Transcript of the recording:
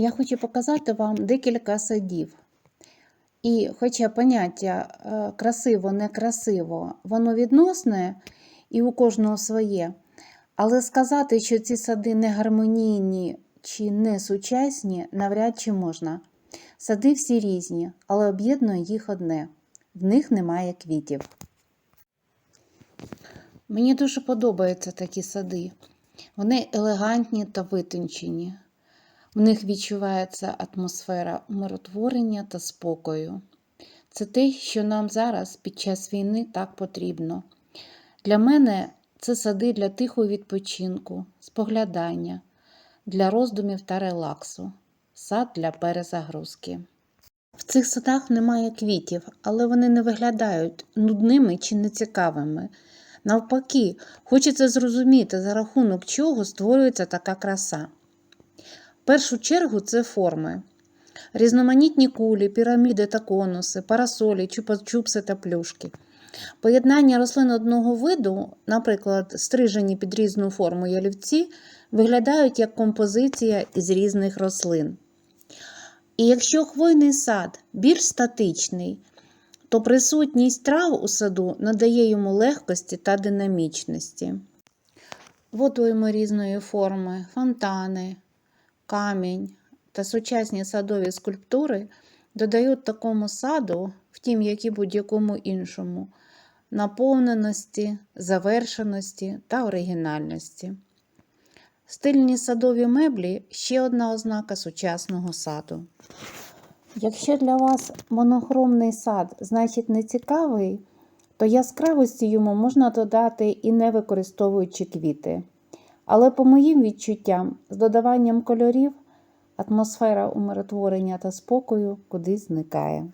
Я хочу показати вам декілька садів. І хоча поняття е, красиво, некрасиво, воно відносне і у кожного своє, але сказати, що ці сади не гармонійні чи не сучасні, навряд чи можна. Сади всі різні, але об'єднує їх одне в них немає квітів. Мені дуже подобаються такі сади. Вони елегантні та витончені. В них відчувається атмосфера умиротворення та спокою. Це те, що нам зараз під час війни так потрібно. Для мене це сади для тихого відпочинку, споглядання, для роздумів та релаксу, сад для перезагрузки. В цих садах немає квітів, але вони не виглядають нудними чи нецікавими. Навпаки, хочеться зрозуміти, за рахунок чого створюється така краса. Першу чергу це форми. Різноманітні кулі, піраміди та конуси, парасолі, чупа-чупси та плюшки. Поєднання рослин одного виду, наприклад, стрижені під різну форму ялівці, виглядають як композиція із різних рослин. І якщо хвойний сад більш статичний, то присутність трав у саду надає йому легкості та динамічності. Водойми різної форми, фонтани, камінь та сучасні садові скульптури додають такому саду, втім, як і будь-якому іншому, наповненості, завершеності та оригінальності. Стильні садові меблі ще одна ознака сучасного саду. Якщо для вас монохромний сад значить не цікавий, то яскравості йому можна додати і не використовуючи квіти. Але по моїм відчуттям, з додаванням кольорів, атмосфера умиротворення та спокою кудись зникає.